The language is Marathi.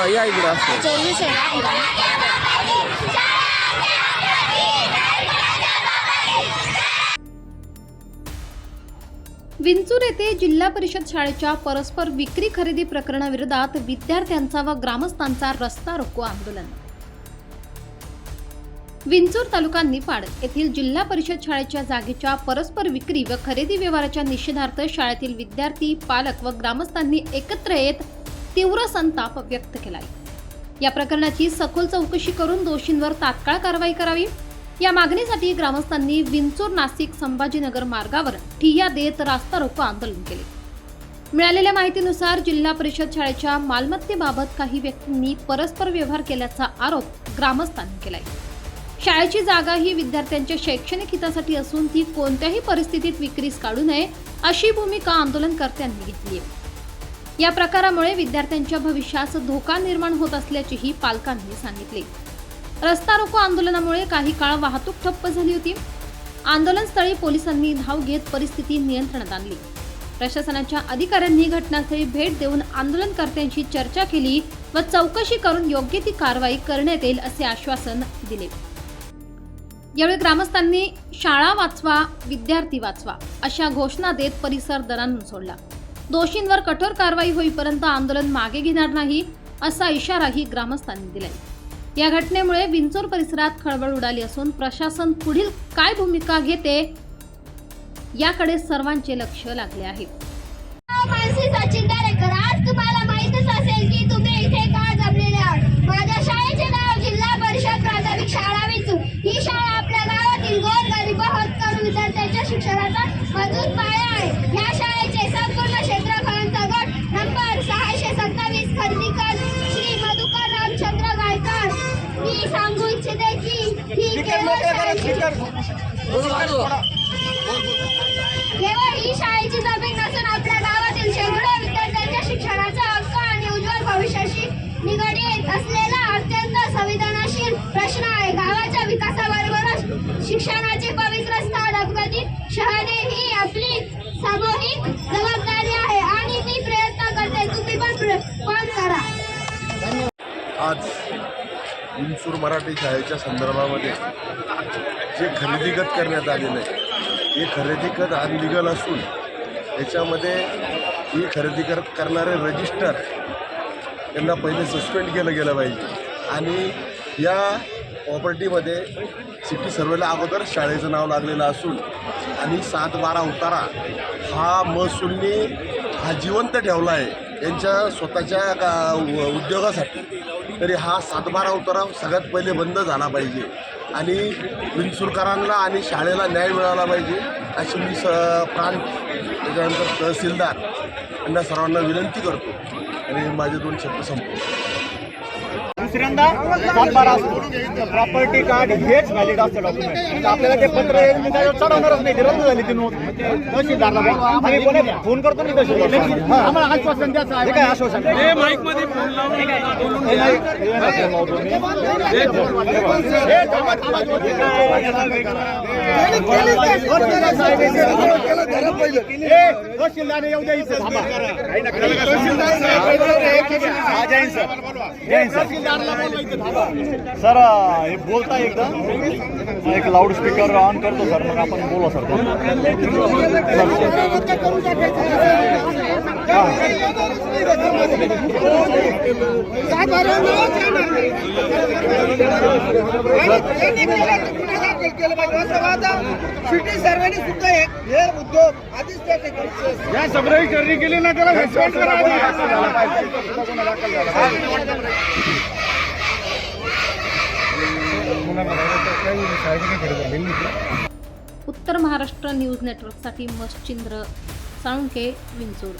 थांबा या इकडं असं चोवीस विंचूर येथे जिल्हा परिषद शाळेच्या परस्पर विक्री खरेदी प्रकरणाविरोधात विद्यार्थ्यांचा व ग्रामस्थांचा रस्ता रोको आंदोलन. विंचूर तालुका निफाड येथील जिल्हा परिषद शाळेच्या जागेच्या परस्पर विक्री व खरेदी व्यवहाराच्या निषेधार्थ शाळेतील विद्यार्थी पालक व ग्रामस्थांनी एकत्र येत तीव्र संताप व्यक्त केलाय. या प्रकरणाची सखोल चौकशी करून दोषींवर तात्काळ कारवाई करावी. या मागणीसाठी ग्रामस्थांनी विंचूर नाशिक संभाजीनगर मार्गावर ठिय्या देत रास्ता रोको आंदोलन केले. मिळालेल्या माहितीनुसार जिल्हा परिषद शाळेच्या मालमत्तेबाबत काही व्यक्तींनी परस्पर व्यवहार केल्याचा आरोप ग्रामस्थांनी केलाय. शाळेची जागा ही विद्यार्थ्यांच्या शैक्षणिक हितासाठी असून ती कोणत्याही परिस्थितीत विक्रीस काढू नये अशी भूमिका आंदोलनकर्त्यांनी घेतली आहे या प्रकारामुळे विद्यार्थ्यांच्या भविष्यास धोका निर्माण होत असल्याचेही पालकांनी सांगितले. रस्ता रोको आंदोलनामुळे काही काळ वाहतूक ठप्प झाली होती. आंदोलनस्थळी पोलिसांनी धाव घेत परिस्थिती नियंत्रणात आणली. प्रशासनाच्या अधिकाऱ्यांनी घटनास्थळी भेट देऊन आंदोलनकर्त्यांशी चर्चा केली व चौकशी करून योग्य ती कारवाई करण्यात येईल असे आश्वासन दिले. यावेळी ग्रामस्थांनी शाळा वाचवा विद्यार्थी वाचवा अशा घोषणा देत परिसर दणानून सोडला. दोषींवर कठोर कारवाई होईपर्यंत आंदोलन मागे घेणार नाही असा इशाराही ग्रामस्थांनी दिलाय. या घटनेमुळे विंचोर परिसरात खळबळ उडाली असून प्रशासन पुढील काय भूमिका घेते याकडे सर्वांचे लक्ष लागले आहे. मानसी सचिन दरेकर आज तुम्हाला माहितच असेल की तुम्ही इथे का जमलेले आहात? माझ्या शाळेचे नाव जिल्हा परिषद प्राथमिक शाळा विचू ही शाळा आपल्या गावातील गोर गरीब होतकरू विद्यार्थ्यांच्या शिक्षणाचा मजबूत पाया आहे. या शाळेचे की ही केवळ शाळेची केवळ ही शाळेची जमीन नसून आपल्या गावातील शेकडो विद्यार्थ्यांच्या शिक्षणाचा हक्क आणि उज्ज्वल भविष्याशी निगडीत असलेला अत्यंत संवेदनशील प्रश्न आहे. गावाच्या विकासाबरोबरच शिक्षणाचे पवित्र स्थान अपगतीत शहरे ही आपली सामूहिक जबाबदारी आहे आणि मी प्रयत्न करते. तुम्ही पण पण करा. आज विंचूर मराठी शाळेच्या संदर्भामध्ये जे खरेदीगत करण्यात आलेलं आहे हे खरेदीगत अनलिगल असून याच्यामध्ये ही खरेदी कर करणारे रजिस्टर यांना पहिले सस्पेंड केलं गेलं पाहिजे. आणि या प्रॉपर्टीमध्ये सिटी सर्वेला अगोदर शाळेचं नाव लागलेलं असून आणि सात बारा उतारा हा महसूलनी हा जिवंत ठेवला आहे यांच्या स्वतःच्या का- उद्योगासाठी. तरी हा सातबारा उतारा सगळ्यात पहिले बंद झाला पाहिजे. आणि विंचुरकरांना आणि शाळेला न्याय मिळाला पाहिजे अशी मी स प्राण त्याच्यानंतर तहसीलदार यांना सर्वांना विनंती करतो. आणि माझे दोन शब्द संपतो दुसऱ्यांदा सातबारा असतो प्रॉपर्टी कार्ड हेच व्हॅलिड असतं डॉक्युमेंट म्हणजे आपल्याला ते पत्र येईल मी त्याच्यावर चढवणारच नाही ती रद्द झाली ती नोट तहसीलदारला बोल. आम्ही कोणी फोन करतो नाही तहसीलदार आम्हाला आश्वासन द्यायचं आहे काय आश्वासन हे माईकमध्ये फोन लावून तहसीलदार येऊ द्या इथे थांबा हा, जय हिंद सर हे बोलता एकदम एक लाऊड स्पीकर ऑन करतो सर मग आपण बोला सर. सिटी सर्वांनी सुद्धा हे उद्योग आधीच या सगळी चर्री केली ना त्याला करा. उत्तर महाराष्ट्र न्यूज नेटवर्कसाठी मच्छिंद्र साळुंके विंचूर.